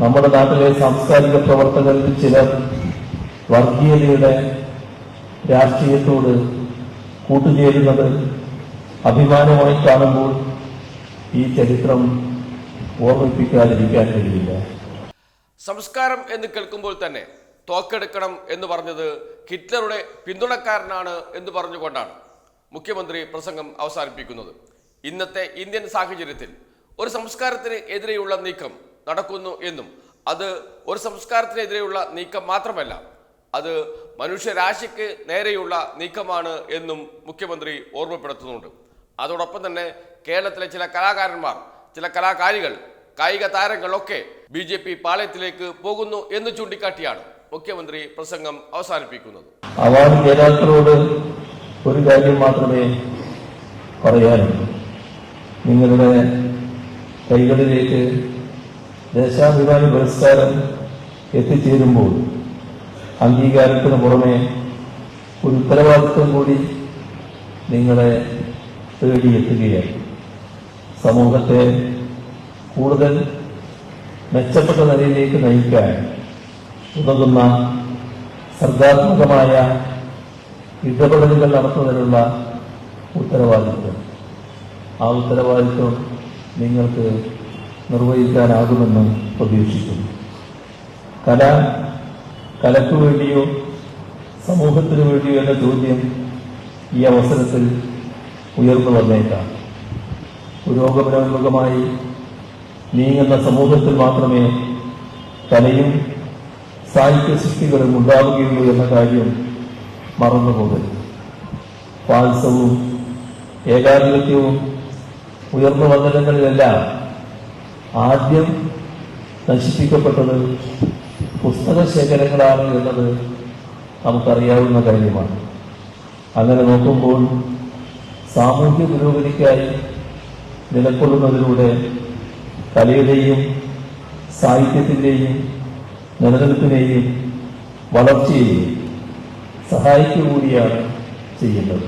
നമ്മുടെ നാട്ടിലെ സാംസ്കാരിക പ്രവർത്തകരിൽ ചിലർ വർഗീയതയുടെ രാഷ്ട്രീയത്തോട് കൂട്ടുചേരുന്നത് അഭിമാനമായി കാണുമ്പോൾ ഈ ചരിത്രം ഓർമ്മിപ്പിക്കാതിരിക്കാൻ കഴിയില്ല. സംസ്കാരം എന്ന് കേൾക്കുമ്പോൾ തന്നെ തോക്കെടുക്കണം എന്ന് പറഞ്ഞത് ഹിറ്റ്ലറുടെ പിന്തുണക്കാരനാണ് എന്ന് പറഞ്ഞുകൊണ്ടാണ് മുഖ്യമന്ത്രി പ്രസംഗം അവസാനിപ്പിക്കുന്നത്. ഇന്നത്തെ ഇന്ത്യൻ സാഹചര്യത്തിൽ ഒരു സംസ്കാരത്തിന് എതിരെയുള്ള നീക്കം നടക്കുന്നു എന്നും. അത് ഒരു സംസ്കാരത്തിനെതിരെയുള്ള നീക്കം മാത്രമല്ല അത് മനുഷ്യരാശിക്ക് നേരെയുള്ള നീക്കമാണ് എന്നും മുഖ്യമന്ത്രി ഓർമ്മപ്പെടുത്തുന്നുണ്ട്. അതോടൊപ്പം തന്നെ കേരളത്തിലെ ചില കലാകാരന്മാർ ചില കലാകാരികൾ കായിക താരങ്ങളൊക്കെ ബി ജെ പി പാളയത്തിലേക്ക് പോകുന്നു എന്ന് ചൂണ്ടിക്കാട്ടിയാണ് മുഖ്യമന്ത്രി പ്രസംഗം അവസാനിപ്പിക്കുന്നത്. അവാർഡ് ഒരു കാര്യം മാത്രമേ പറയാനുള്ളൂ. നിങ്ങളുടെ കൈകളിലേക്ക് ദേശാഭിമാനി പുരസ്കാരം എത്തിച്ചേരുമ്പോൾ അംഗീകാരത്തിന് പുറമെ ഒരു ഉത്തരവാദിത്വം കൂടി നിങ്ങളെ തേടിയെത്തുകയാണ്. സമൂഹത്തെ കൂടുതൽ മെച്ചപ്പെട്ട നിലയിലേക്ക് നയിക്കാൻ ഉതകുന്ന സർഗാത്മകമായ ഇടപെടലുകൾ നടത്തുന്നതിനുള്ള ഉത്തരവാദിത്വം. ആ ഉത്തരവാദിത്വം നിങ്ങൾക്ക് നിർവഹിക്കാനാകുമെന്ന് പ്രതീക്ഷിക്കുന്നു. കല കലയ്ക്കു വേണ്ടിയോ സമൂഹത്തിനു വേണ്ടിയോ എന്ന ചോദ്യം ഈ അവസരത്തിൽ ഉയർന്നു വന്നേക്കാം. പുരോഗമനോന്മുഖമായി നീങ്ങുന്ന സമൂഹത്തിൽ മാത്രമേ കലയും സാഹിത്യ സൃഷ്ടികളും ഉണ്ടാവുകയുള്ളൂ എന്ന കാര്യം മറന്നുപോകരുത് പാത്സവും ഏകാധിപത്യവും ഉയർന്നു വന്നിടങ്ങളിലെല്ലാം ആദ്യം നശിപ്പിക്കപ്പെട്ടത് പുസ്തക ശേഖരങ്ങളാണ് എന്നത് നമുക്കറിയാവുന്ന കാര്യമാണ്. അങ്ങനെ നോക്കുമ്പോൾ സാമൂഹ്യ പുരോഗതിക്കായി നിലക്കൊള്ളുന്നതിലൂടെ കലയുടെയും സാഹിത്യത്തിന്റെയും നിലനിൽപ്പിനെയും വളർച്ചയെയും സഹായിക്കുക കൂടിയാണ് ചെയ്യുന്നത്.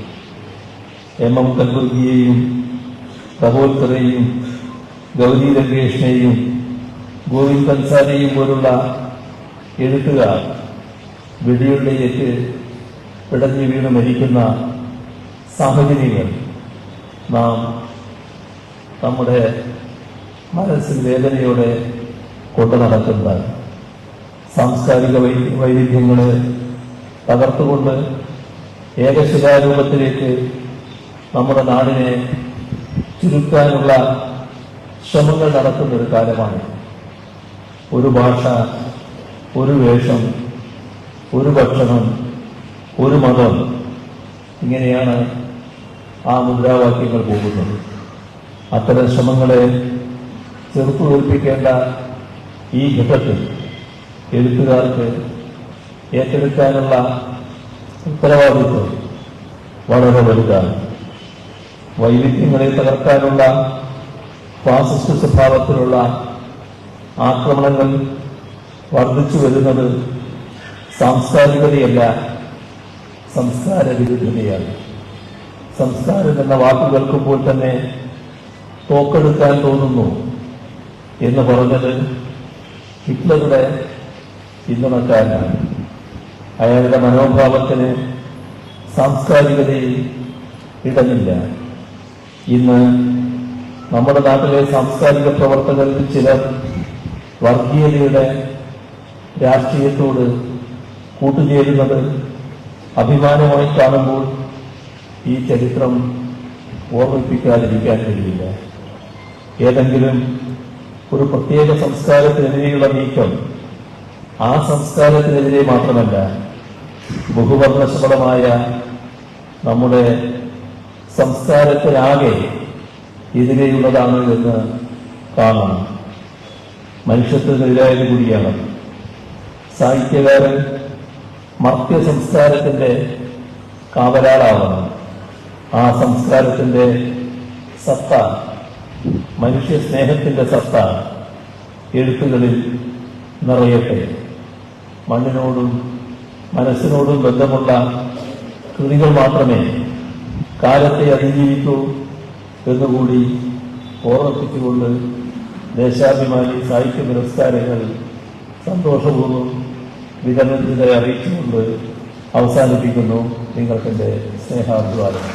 എം എം കൽബുർഗിയെയും പ്രബോധരെയും ഗൗരി ലങ്കേഷിനെയും ഗോവിന്ദ് കൻസാരെയും പോലുള്ള എഴുത്തുകാർ വെടിയുണ്ടയേറ്റ് പിടഞ്ഞു വീണ് മരിക്കുന്ന സാഹചര്യങ്ങൾ നാം നമ്മുടെ മനസ്സിൽ വേദനയോടെ കൊണ്ടു നടക്കുന്ന സാംസ്കാരിക വൈവിധ്യങ്ങളെ തകർത്തുകൊണ്ട് ഏകശിലാരൂപത്തിലേക്ക് നമ്മുടെ നാടിനെ ചുരുക്കാനുള്ള ശ്രമങ്ങൾ നടത്തുന്ന ഒരു കാലമാണ് ഒരു ഭാഷ ഒരു വേഷം ഒരു ഭക്ഷണം ഒരു മതം ഇങ്ങനെയാണ് ആ മുദ്രാവാക്യങ്ങൾ പോകുന്നത്. അത്തരം ശ്രമങ്ങളെ ചെറുത്തുതോൽപ്പിക്കേണ്ട ഈ ഘട്ടത്തിൽ എഴുത്തുകാർക്ക് ഏറ്റെടുക്കാനുള്ള ഉത്തരവാദിത്വം വളരെ വലുതാണ്. വൈവിധ്യങ്ങളെ തകർക്കാനുള്ള ഫാസിസ്റ്റ് സ്വഭാവത്തിലുള്ള ആക്രമണങ്ങൾ വർദ്ധിച്ചു വരുന്നത് സാംസ്കാരികതയല്ല സംസ്കാര വിരുദ്ധതയാണ് സംസ്കാരം എന്ന വാക്ക് കേൾക്കുമ്പോൾ തന്നെ തോക്കെടുക്കാൻ തോന്നുന്നു എന്ന് പറഞ്ഞത് ഹിറ്റ്ലറുടെ പിന്തുണക്കാരനാണ്. അയാളുടെ മനോഭാവത്തിന് സാംസ്കാരികതയിൽ ഇടമില്ല. ഇന്ന് നമ്മുടെ നാട്ടിലെ സാംസ്കാരിക പ്രവർത്തകരിൽ ചിലർ വർഗീയതയുടെ രാഷ്ട്രീയത്തോട് കൂട്ടുചേരുന്നത് അഭിമാനമായി കാണുമ്പോൾ ഈ ചരിത്രം ഓർമ്മിപ്പിക്കാതിരിക്കാൻ കഴിയില്ല. ഏതെങ്കിലും ഒരു പ്രത്യേക സംസ്കാരത്തിനെതിരെയുള്ള നീക്കം ആ സംസ്കാരത്തിനെതിരെ മാത്രമല്ല ബഹുവർണശബളമായ നമ്മുടെ സംസ്കാരത്തിനാകെ എതിരെയുള്ളതാണ് എന്ന് കാണണം. മനുഷ്യത്വത്തിനെതിരായത് കൂടിയാണ്. സാഹിത്യകാരൻ മർത്യ സംസ്കാരത്തിന്റെ കാവലാളാവണം. ആ സംസ്കാരത്തിന്റെ സത്ത മനുഷ്യ സ്നേഹത്തിന്റെ സത്ത എഴുത്തുകളിൽ നിറയട്ടെ. മണ്ണിനോടും മനസ്സിനോടും ബന്ധമുള്ള കൃതികൾ മാത്രമേ കാലത്തെ അതിജീവിക്കൂ. എന്നുകൂടി ഓർമ്മിപ്പിച്ചുകൊണ്ട് ദേശാഭിമാനി സാഹിത്യ പുരസ്കാരങ്ങൾ സന്തോഷപൂർവം വിതരണത്തിനെ അറിയിച്ചുകൊണ്ട് അവസാനിപ്പിക്കുന്നു നിങ്ങൾക്കെന്റെ സ്നേഹാഭിവാദം